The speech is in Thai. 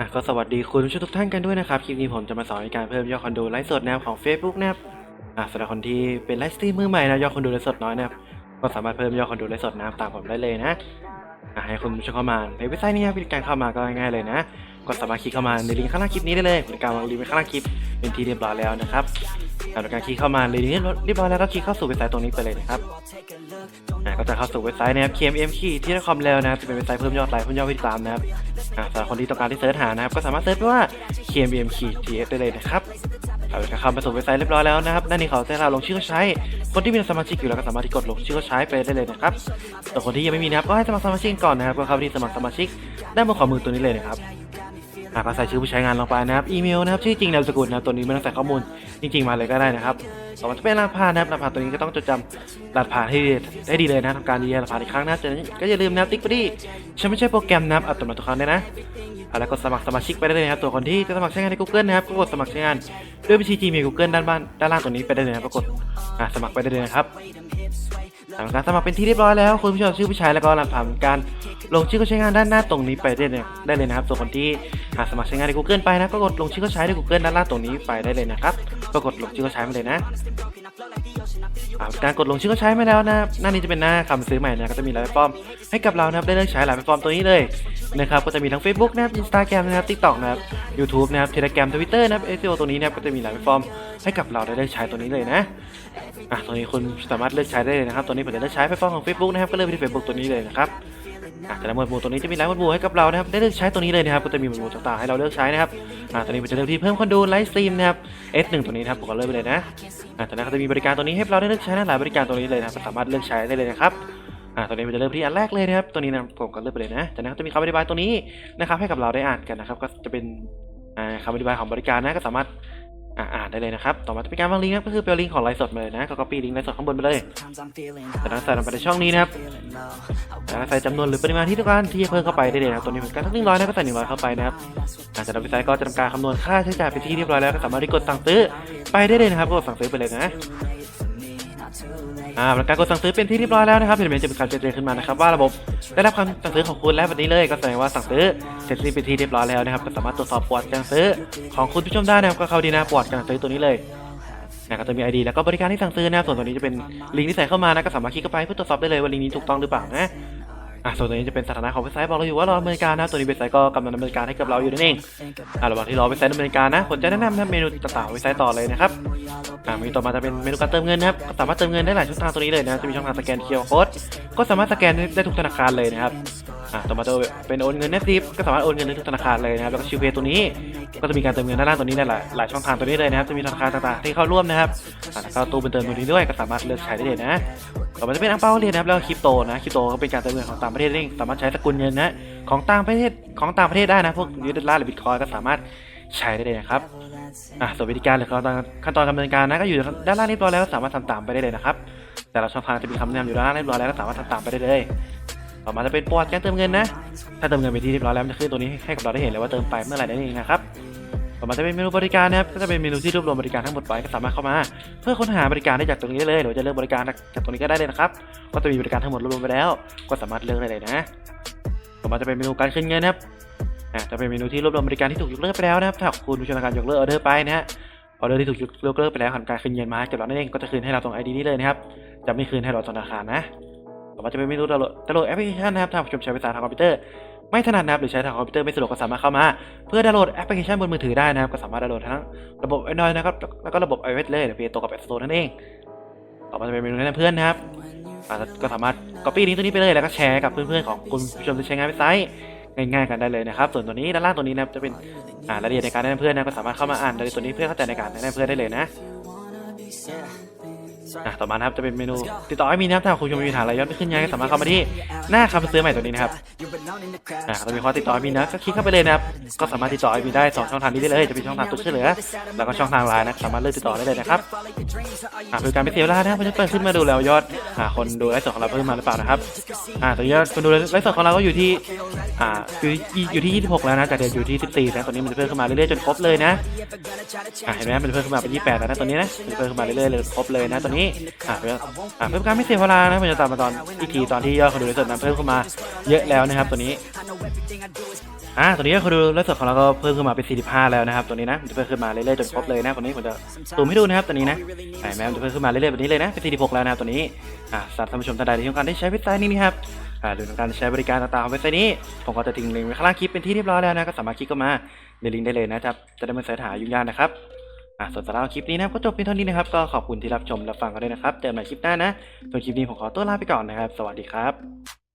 อะก็สวัสดีคุณผู้ชมทุกท่านกันด้วยนะครับ คลิปนี้ผมจะมาสอนในการเพิ่มยอดคนโดไลฟ์สดนะครับของ Facebook นะครับอะสำหรับคนที่เป็นไลฟ์สตรีมมือใหม่นะยอดคนโดไลฟ์สดน้อยนะครับก็สามารถเพิ่มยอดคนโดไลฟ์สดนะครับตามผมได้เลยนะอะให้คุณผู้ชมเข้ามาในเว็บไซต์นี้นะวิธีการเข้ามาก็ง่ายๆเลยนะก็สามารถคลิกเข้ามาในลิงก์ข้างล่างคลิปนี้ได้เลยในการวางลิงก์ไว้ข้างล่างคลิปเป็นที่เรียบร้อยแล้วนะครับหลังจาการคลิกเข้ามาในลิงก์เรียบร้อยแล้วก็คลิกเข้าสู่เว็บไซต์ตรงนี้ไปเลยนะครับ ก็จะเข้าสู่เว็บไซต์นะครับ KMM คีที่คอมแล้วนะครับจะเป็นเว็บไซต์เพิ่มยอดไลค์เพิ่มยอดผู้ติดตามนะครับอะสำหรับคนที่ต้องการที่เสิร์ชหานะครับก็สามารถเสิร์ชไปว่า KMM คี TS ได้เลยนะครับเอาละเข้ามาสู่เว็บไซต์เรียบร้อยแล้วนะครับด้านนี้เขาจะเราลงชื่อเขาใช้ คนที่มีสมาชิกอยู่แล้วก็สามารถที่กดลงชื่อเขาใช้ไปได้เลยนะครับแต่คนที่ยังไม่มีนะครับก็ให้สมัครสมาชิกก่อนนะครับก็เข้าไปที่สมัครสมาชิกได้บนขวามือตัวนี้เลยนะครับ หากเราใส่ชื่อผู้ใช้งานลงไปนะครับอีเมลนะครับชื่อจริงนามสกุลนะตัวนี้ไม่ต้องใส่ข้อมูลจริง ๆมาเลยก็ได้นะครับต่อมาจะเป็นรหัสผ่านนะครับรหัสผ่านตัวนี้ก็ต้องจดจำรหัสผ่านให้ได้ดีเลยนะทำการยืนยันรหัสผ่านอีกครั้งนะจากนั้นก็อย่าลืมนับติ๊กไปดิฉันไม่ใช่โปรแกรมนะครับอัตโนมัติทุกครั้งเลยนะเอาแล้วก็สมัครสมาชิกไปได้เลยนะครับตัวคนที่จะสมัครใช้งานใน Google นะครับก็กดสมัครใช้งานด้วยบัญชี Gmail Google ด้านบ้านด้านล่างตัวนี้ไปได้เลยนะครับกดอะสมัครไปได้เลยนะครับ หลังจากสมัครเป็นที่เรียบร้อยแล้วคุณผู้ชมชื่อผู้ใช้แล้วก็รับผ่านการลงชื่อเขาใช้งานด้านหน้าตรงนี้ไปได้เลยได้เลยนะครับส่วนคนที่หาสมัครใช้งานใน Google ไปนะก็กดลงชื่อเขาใช้ใน Google ด้านล่างตรงนี้ไปได้เลยนะครับก็กดลงชื่อเขาใช้มาเลยนะ การกดลงชื่อก็ใช้มาแล้วนะหน้านี้จะเป็นหน้าคำซื้อใหม่นะก็จะมีหลายแพลตฟอร์มให้กับเรานะครับได้เลือกใช้หลายแพลตฟอร์มตัวนี้เลยนะครับก็จะมีทั้ง Facebook นะครับ Instagram นะครับ TikTok นะครับ YouTube นะครับ Telegram Twitter นะครับ SEO ตัวนี้นะครับก็จะมีหลายแพลตฟอร์มให้กับเราได้เลือกใช้ตัวนี้เลยนะอะตัวนี้คุณสามารถเลือกใช้ได้เลยนะครับตัวนี้ผมจะเลือกใช้แพลตฟอร์มของ Facebook นะครับก็เลือกไปที่ Facebook ตัวนี้เลยนะครับ อะแต่ละหมวดหมู่ตัวนี้จะมีหลายหมวดหมู่ให้กับเรานะครับได้เลือกใช้ตัวนี้เลยนะครับก็จะมีหมวดหมู่ต่างๆให้เราเลือกใช้นะครับอะตัวนี้ผมจะเลือกที่เพิ่มคนดูไลฟ์สตรีมนะครับ S1 ตัวนี้นะครับผมก็เลือกไปเลยนะอะจากนั้นก็จะมีบริการตัวนี้ให้เราได้เลือกใช้นะหลายบริการตัวนี้เลยนะครับก็สามารถเลือกใช้ได้เลยนะครับอ่าตัวนี้ผมจะเริ่มที่อันแรกเลยนะครับตัวนี้นะผมก็เลือกไปเลยนะจากนั้นก็จะมีคำอธิบายตัวนี้นะครับให้กับเราได้อ่านกันนะครับ ก็จะเป็นอ่าคำอธิบายของบริการนะก็สามารถ อ่าอ่านได้เลยนะครับ ต่อมาจะเป็นการวางลิงก์ครับก็คือเป็นลิงก์ของไลฟ์สดมาเลยนะก็ copy ลิงก์ไลฟ์สดข้างบนไปเลยจากนั้นใส่ลงไปในช่องนี้นะครับจากนั้นใส่จำนวนหรือปริมาณที่ต้องการที่จะเพิ่มเข้าไปได้เลยนะตัวนี้เหมือนกันทั้งหนึ่งร้อยนะก็ใส่หนึ่งร้อยเข้าไปนะครับหลังจากนั้นเว็บไซต์ก็จะทำการคำนวณค่าใช้จ่ายไปที่เรียบร้อยแล้วก็สามารถที่กดสั่งซื้อไปได้เลยนะครับก็กดสั่งซื้อไปเลยนะ อ่าการกดสั่งซื้อเป็นที่เรียบร้อยแล้วนะครับเห็นไหมจะเป็นการเจ้งเตือนขึ้นมานะครับว่าระบบได้รับคำสั่งซื้อของคุณแล้วแบบนี้เลยก็แสดงว่าสั่งซื้อเสร็จสิ้นเป็นที่เรียบร้อยแล้วนะครับก็สามารถตรวจสอบปวัติการซื้อของคุณผู้ชมได้นะครับก็เข้าดีนะประวัติการซื้อตัวนี้เลยนะก็จะมี ID แล้วก็บริการที่สั่งซื้อนะครับส่วนตัวนี้จะเป็นลิงก์ที่ใส่เข้ามานะก็สามารถคลิกเข้าไปเพื่อตรวจสอบได้เลยว่าลิงก์นี้ถูกต้องหรือเปล่านะ อะส่วนตัวนี้จะเป็นสถานะของเว็บไซต์บอกเราอยู่ว่ารอดำเนินการนะตัวนี้เว็บไซต์ก็กำลังดำเนินการให้กับเราอยู่นั่นเองอะระหว่างที่รอเว็บไซต์ดำเนินการนะผมจะแนะนำนะเมนูต่างๆเว็บไซต์ต่อเลยนะครับอ่าเมนูต่อมาจะเป็นเมนูการเติมเงินนะครับก็สามารถเติมเงินได้หลายช่องทางตัวนี้เลยนะจะมีช่องทางสแกน QR Code ก็สามารถสแกนได้ทุกธนาคารเลยนะครับอ่าต่อมาจะเป็นโอนเงินเน็ตซิปก็สามารถโอนเงินได้ทุกธนาคารเลยนะครับแล้วก็ชิวเพย์ตัวนี้ก็จะมีการเติมเงินด้านล่างตัวนี้ได้หลายหลายช่องทางตัวนี้เลยนะครับจะมีธนาคารต่างๆที่เข้าร่วมนะครับแล้วก็ตู้เป็นเติมตัวนี้ด้วยก็สามารถเลือกใช้ได้เลยนะ ต่อมาจะเป็นอังเปาเรียญนะครับแล้วคริปโตนะคริปโตก็เป็นการเติมเงินของต่างประเทศเองสามารถใช้สกุลเงินนะของต่างประเทศของต่างประเทศได้นะพวกยูเอสดอลลาร์หรือบิตคอยก็สามารถใช้ได้เลยนะครับอะส่วนวิธีการหรือขั้นตอนขั้นตอนการดำเนินการนะก็อยู่ด้านล่างเรียบร้อยแล้วก็สามารถทำตามไปได้เลยนะครับแต่ละช่องทางจะมีคำแนะนำอยู่ด้านล่างเรียบร้อยแล้วก็สามารถทำตามไปได้เลย ต่อมาจะเป็นประวัติการเติมเงินนะ ถ้าเติมเงินไปที่เรียบร้อยแล้วมันจะขึ้นตัวนี้ให้กับเราได้เห็นเลยว่าเติมไปเมื่อไหร่นั่นเองนะครับ ต่อมาจะเป็นเมนูบริการนะครับก็จะเป็นเมนูที่รวบรวมบริการทั้งหมดไว้ก็สามารถเข้ามา เพื่อค้นหาบริการได้จากตรงนี้ได้เลยหรือจะเลือกบริการจากตรงนี้ก็ได้เลยนะครับก็จะมีบริการทั้งหมดรวบรวมไปแล้ว ก็สามารถเลือกได้เลยนะ ต่อมาจะเป็นเมนูการขึ้นเงินนะครับจะเป็นเมนูที่รวบรวมบริการที่ถูกยกเลิกไปแล้วนะครับถ้าคุณผู้ชมการยกเลิกออเดอร์ไปนะฮะออเดอร์ที่ถูกยกเลิกไปแล้วทำการคืนเงินมาให้กับเรานั่นเองก็จะคืนให้เราตรง ID นี้เลยนะครับจะไม่คืนให้เราธนาคารนะต่อมาจะเป็นเมนูดาวน์โหลดดาวน์โหลดแอปพลิเคชันนะครับถ้าผู้ชมใช้ภาษาทางคอมพิวเตอร์ ไม่ถนัดนะครับหรือใช้ทางคอมพิวเตอร์ไม่สะดวกก็สามารถเข้ามา เพื่อดาวน์โหลดแอปพลิเคชันบนมือถือได้นะครับก็สามารถดาวน์โหลดทั้งระบบ Android นะครับแล้วก็ระบบ iOS เลยหรือเพียงตัวกับ App Store นั่นเอง ต่อมาจะเป็นเมนูแนะนำเพื่อนนะครับก็สามารถ copy ลิงก์ตัวนี้ไปเลยแล้วก็แชร์กับเพื่อนๆของคุณผู้ชมที่ใช้งานเว็บไซต์ง่ายๆกันได้เลยนะครับส่วนตัวนี้ด้านล่างตัวนี้นะครับจะเป็นอ่ารายละเอียดในการแนะนำเพื่อนนะก็สามารถเข้ามาอ่านรายละเอียดตัวนี้เพื่อเข้าใจในการแนะนำเพื่อนได้เลยนะ อะต่อมานะครับจะเป็นเมนูติดต่อให้มีนะครับถ้าคุณผู้ชมมีปัญหาอะไรย้อนไปขึ้นยังก็สามารถเข้ามาที่หน้าคำซื้อใหม่ตัวนี้นะครับอะเรามีข้อติดต่อให้มีนะก็คลิกเข้าไปเลยนะครับก็สามารถติดต่อให้มีได้สองช่องทางนี้ได้เลยจะเป็นช่องทางตัวช่วยเหลือแล้วก็ช่องทางไลน์นะสามารถเลือกติดต่อได้เลยนะครับอะเพื่อการไม่เสียเวลานะครับผมจะเปิดขึ้นมาดูแล้วยอดอ่าคนดูไลฟ์สดของเราเพิ่มมาหรือเปล่านะครับอ่าตอนนี้ยอดคนดูไลฟ์สดของเราก็อยู่ที่อ่าอยู่ที่อยู่ที่ 26 แล้วนะจากเดิมอยู่ที่ 14แล้วตอนนี้มันจะเพิ่มขึ้นมาเรื่อยๆจนครบเลยนะอ่าเห็นไหมมันจะเพิ่มขึ้นมาเป็น 28 แล้วนะตอนนี้นะมันจะเพิ่มขึ้นมาเรื่อยๆเลยครบเลยนะตอนนี้อ่าเพื่ออ่าเพื่อการไม่เสียเวลานะมันจะตามมาตอนอีกทีตอนที่ยอดคนดูในส่วนนั้นเพิ่มขึ้นมาเยอะแล้วนะครับตัวนี้อ่าตอนนี้คนดูไลฟ์สดของเราก็เพิ่มขึ้นมาเป็น 45 แล้วนะครับตัวนี้นะมันจะเพิ่มขึ้นมาเรื่อยๆจนครบเลยนะตัวนี้ผมจะซูมให้ดูนะครับตัวนี้นะใช่แม้มันจะเพิ่มขึ้นมาเรื่อยๆแบบนี้เลยนะเป็น 46 แล้วนะครับตัวนี้อ่าสำหรับท่านผู้ชมท่านใดที่ต้องการได้ใช้เว็บไซต์นี้นะครับอ่าหรือต้องการใช้บริการต่างๆของเว็บไซต์นี้ ผมก็จะทิ้งลิงก์ไว้ข้างล่างคลิปเป็นที่เรียบร้อยแล้วนะก็สามารถคลิกเข้ามาในลิงก์ได้เลยนะครับจะได้ไม่เสิร์ชหายุ่งยากนะครับ อะส่วนสำหรับคลิปนี้นะก็จบเพียงเท่านี้นะครับก็ขอบคุณที่รับชมรับฟังกันด้วยนะครับเจอกันใหม่คลิปหน้านะส่วนคลิปนี้ผมขอตัวลาไปก่อนนะครับ สวัสดีครับ